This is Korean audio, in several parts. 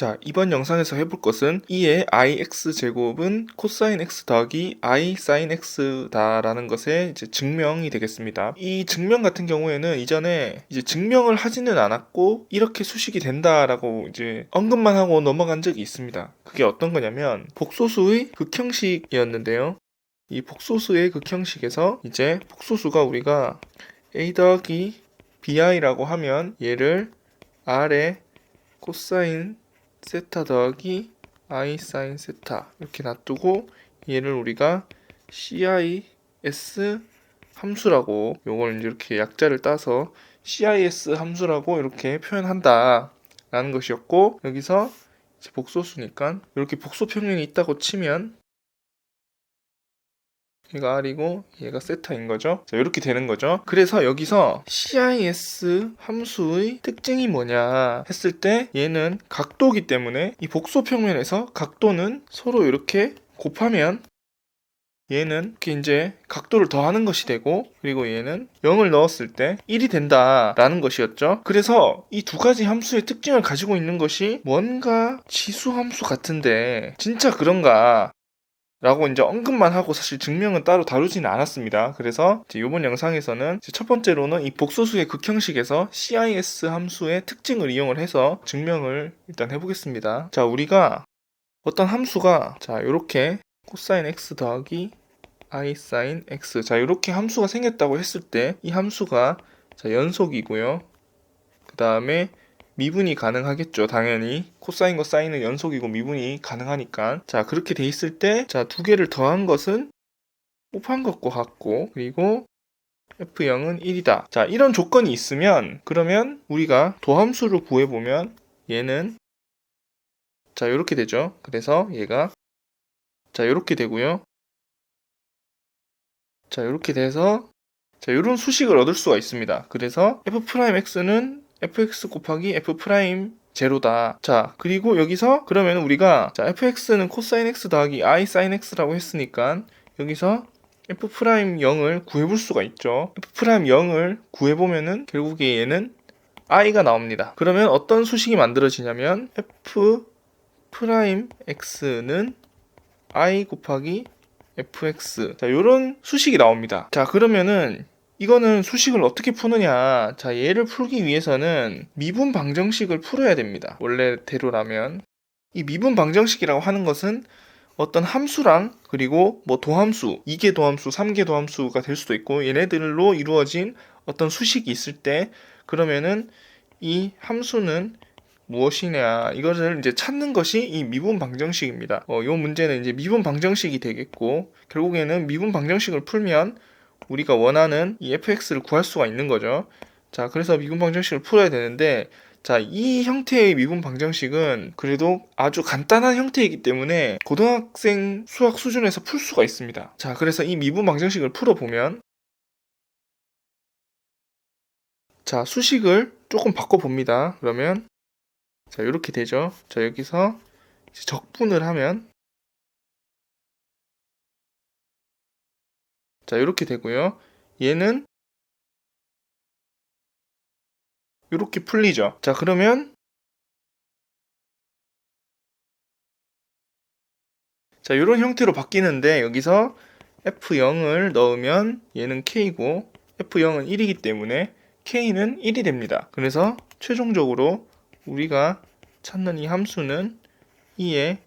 자, 이번 영상에서 해볼 것은 2의 ix 제곱은 코사인 x 더하기 i 사인 x다라는 것의 이제 증명이 되겠습니다. 이 증명 같은 경우에는 이전에 이제 증명을 하지는 않았고 이렇게 수식이 된다라고 이제 언급만 하고 넘어간 적이 있습니다. 그게 어떤 거냐면 복소수의 극형식이었는데요. 이 복소수의 극형식에서 이제 복소수가 우리가 a 더하기 bi라고 하면 얘를 r의 코사인 세타 더하기 i 사인 세타 이렇게 놔두고 얘를 우리가 cis 함수라고 요걸 이렇게 약자를 따서 cis 함수라고 이렇게 표현한다 라는 것이었고 여기서 복소수니까 이렇게 복소 평면이 있다고 치면 얘가 R이고 얘가 세타인 거죠. 자, 이렇게 되는 거죠. 그래서 여기서 CIS 함수의 특징이 뭐냐 했을 때 얘는 각도기 때문에 이 복소 평면에서 각도는 서로 이렇게 곱하면 얘는 이렇게 이제 각도를 더하는 것이 되고 그리고 얘는 0을 넣었을 때 1이 된다라는 것이었죠. 그래서 이 두 가지 함수의 특징을 가지고 있는 것이 뭔가 지수 함수 같은데 진짜 그런가 라고 이제 언급만 하고 사실 증명은 따로 다루지는 않았습니다. 그래서 이번 영상에서는 첫 번째로는 이 복소수의 극형식에서 CIS 함수의 특징을 이용을 해서 증명을 일단 해보겠습니다. 자, 우리가 어떤 함수가 자, 이렇게 코사인 x 더하기 i 사인 x 자, 이렇게 함수가 생겼다고 했을 때 이 함수가 자, 연속이고요. 그 다음에 미분이 가능하겠죠. 당연히 코사인과 사인은 연속이고 미분이 가능하니까 자 그렇게 돼 있을 때 자 두 개를 더한 것은 곱한 것과 같고 그리고 f0은 1이다. 자 이런 조건이 있으면 그러면 우리가 도함수를 구해 보면 얘는 자 이렇게 되죠. 그래서 얘가 자 이렇게 되고요. 자 이렇게 돼서 자 이런 수식을 얻을 수가 있습니다. 그래서 f'x는 fx 곱하기 f 프라임 제로다. 자, 그리고 여기서 그러면 우리가 자, fx는 코사인 x 더하기 i 사인 x라고 했으니까 여기서 f 프라임 0을 구해볼 수가 있죠. f 프라임 0을 구해보면은 결국에 얘는 i가 나옵니다. 그러면 어떤 수식이 만들어지냐면 f 프라임 x는 i 곱하기 fx 자, 요런 수식이 나옵니다. 자, 그러면은 이거는 수식을 어떻게 푸느냐. 자, 얘를 풀기 위해서는 미분 방정식을 풀어야 됩니다. 원래대로라면. 이 미분 방정식이라고 하는 것은 어떤 함수랑 그리고 뭐 도함수, 2개 도함수, 3개 도함수가 될 수도 있고 얘네들로 이루어진 어떤 수식이 있을 때 그러면은 이 함수는 무엇이냐 이것을 이제 찾는 것이 이 미분 방정식입니다. 어, 이 문제는 이제 미분 방정식이 되겠고 결국에는 미분 방정식을 풀면 우리가 원하는 이 fx를 구할 수가 있는 거죠. 자, 그래서 미분 방정식을 풀어야 되는데 자, 이 형태의 미분 방정식은 그래도 아주 간단한 형태이기 때문에 고등학생 수학 수준에서 풀 수가 있습니다. 자, 그래서 이 미분 방정식을 풀어보면 자, 수식을 조금 바꿔봅니다. 그러면 자, 이렇게 되죠. 자, 여기서 적분을 하면 자, 이렇게 되고요. 얘는 이렇게 풀리죠. 자, 그러면 자, 이런 형태로 바뀌는데 여기서 F0을 넣으면 얘는 K고 F0은 1이기 때문에 K는 1이 됩니다. 그래서 최종적으로 우리가 찾는 이 함수는 2의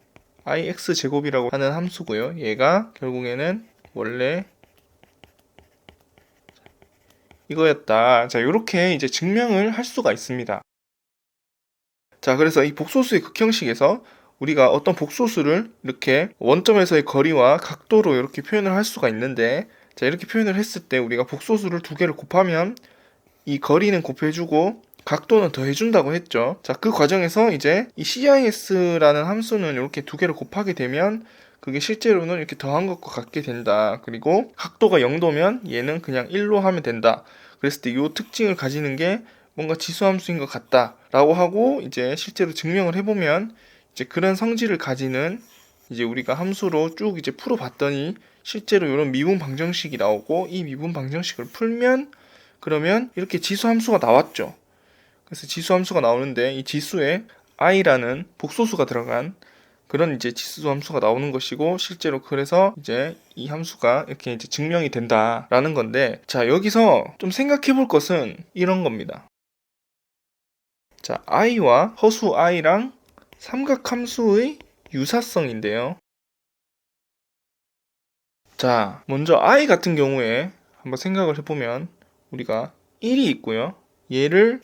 ix 제곱이라고 하는 함수고요. 얘가 결국에는 원래 이거였다. 자, 이렇게 이제 증명을 할 수가 있습니다. 자, 그래서 이 복소수의 극형식에서 우리가 어떤 복소수를 이렇게 원점에서의 거리와 각도로 이렇게 표현을 할 수가 있는데, 자, 이렇게 표현을 했을 때 우리가 복소수를 두 개를 곱하면 이 거리는 곱해주고 각도는 더해준다고 했죠. 자, 그 과정에서 이제 이 CIS라는 함수는 이렇게 두 개를 곱하게 되면 그게 실제로는 이렇게 더한 것과 같게 된다. 그리고 각도가 0도면 얘는 그냥 1로 하면 된다. 그랬을 때 이 특징을 가지는 게 뭔가 지수함수인 것 같다라고 하고 이제 실제로 증명을 해보면 이제 그런 성질을 가지는 이제 우리가 함수로 쭉 이제 풀어봤더니 실제로 이런 미분 방정식이 나오고 이 미분 방정식을 풀면 그러면 이렇게 지수 함수가 나왔죠. 그래서 지수 함수가 나오는데 이 지수에 i라는 복소수가 들어간 그런 이제 지수 함수가 나오는 것이고 실제로 그래서 이제 이 함수가 이렇게 이제 증명이 된다라는 건데 자 여기서 좀 생각해 볼 것은 이런 겁니다. 자 i와 허수 i랑 삼각함수의 유사성인데요. 자 먼저 i 같은 경우에 한번 생각을 해보면 우리가 1이 있고요. 얘를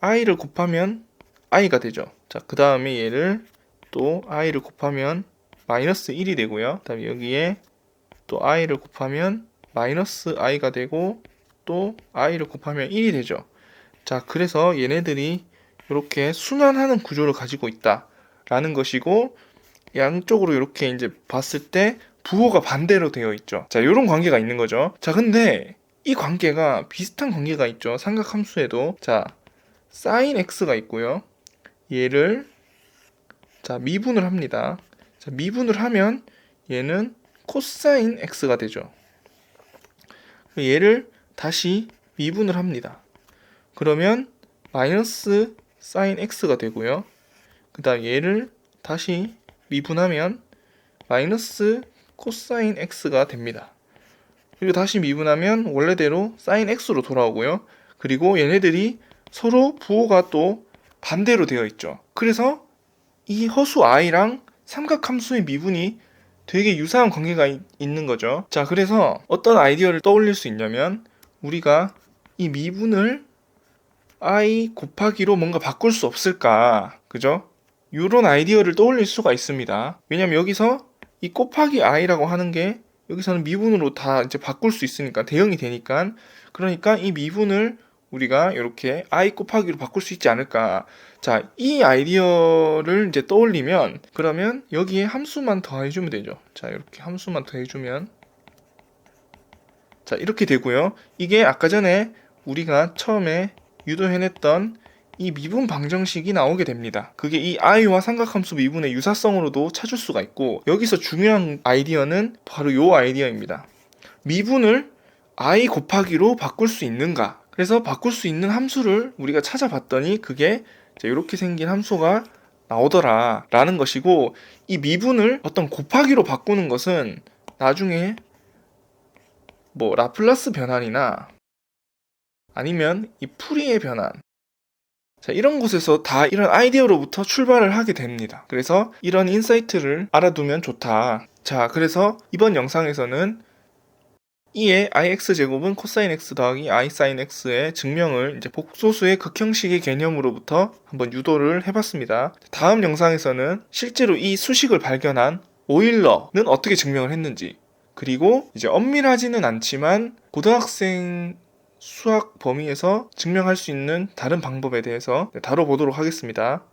i를 곱하면 i가 되죠. 자, 그 다음에 얘를 또 i를 곱하면 마이너스 1이 되고요. 그 다음에 여기에 또 i를 곱하면 마이너스 i가 되고 또 i를 곱하면 1이 되죠. 자, 그래서 얘네들이 이렇게 순환하는 구조를 가지고 있다라는 것이고 양쪽으로 이렇게 이제 봤을 때 부호가 반대로 되어 있죠. 자, 이런 관계가 있는 거죠. 자, 근데 이 관계가 비슷한 관계가 있죠. 삼각함수에도 자, sin x가 있고요. 얘를 자 미분을 합니다. 자 미분을 하면 얘는 코사인 x가 되죠. 얘를 다시 미분을 합니다. 그러면 마이너스 사인 x가 되고요. 그 다음 얘를 다시 미분하면 마이너스 코사인 x가 됩니다. 그리고 다시 미분하면 원래대로 사인 x로 돌아오고요. 그리고 얘네들이 서로 부호가 또 반대로 되어 있죠. 그래서 이 허수 i랑 삼각함수의 미분이 되게 유사한 관계가 이- 있는 거죠. 자, 그래서 어떤 아이디어를 떠올릴 수 있냐면 우리가 이 미분을 i 곱하기로 뭔가 바꿀 수 없을까? 그죠? 이런 아이디어를 떠올릴 수가 있습니다. 왜냐면 여기서 이 곱하기 i라고 하는 게 여기서는 미분으로 다 이제 바꿀 수 있으니까 대응이 되니까 그러니까 이 미분을 우리가 이렇게 i 곱하기로 바꿀 수 있지 않을까. 자, 이 아이디어를 이제 떠올리면 그러면 여기에 함수만 더해주면 되죠. 자, 이렇게 함수만 더해주면 자, 이렇게 되고요. 이게 아까 전에 우리가 처음에 유도해냈던 이 미분 방정식이 나오게 됩니다. 그게 이 i와 삼각함수 미분의 유사성으로도 찾을 수가 있고 여기서 중요한 아이디어는 바로 요 아이디어입니다. 미분을 i 곱하기로 바꿀 수 있는가? 그래서 바꿀 수 있는 함수를 우리가 찾아봤더니 그게 이렇게 생긴 함수가 나오더라 라는 것이고 이 미분을 어떤 곱하기로 바꾸는 것은 나중에 뭐 라플라스 변환이나 아니면 이 풀이의 변환 자, 이런 곳에서 다 이런 아이디어로부터 출발을 하게 됩니다. 그래서 이런 인사이트를 알아두면 좋다. 자, 그래서 이번 영상에서는 2의 ix 제곱은 코사인 x 더하기 i 사인 x의 증명을 이제 복소수의 극형식의 개념으로부터 한번 유도를 해봤습니다. 다음 영상에서는 실제로 이 수식을 발견한 오일러는 어떻게 증명을 했는지 그리고 이제 엄밀하지는 않지만 고등학생 수학 범위에서 증명할 수 있는 다른 방법에 대해서 다뤄보도록 하겠습니다.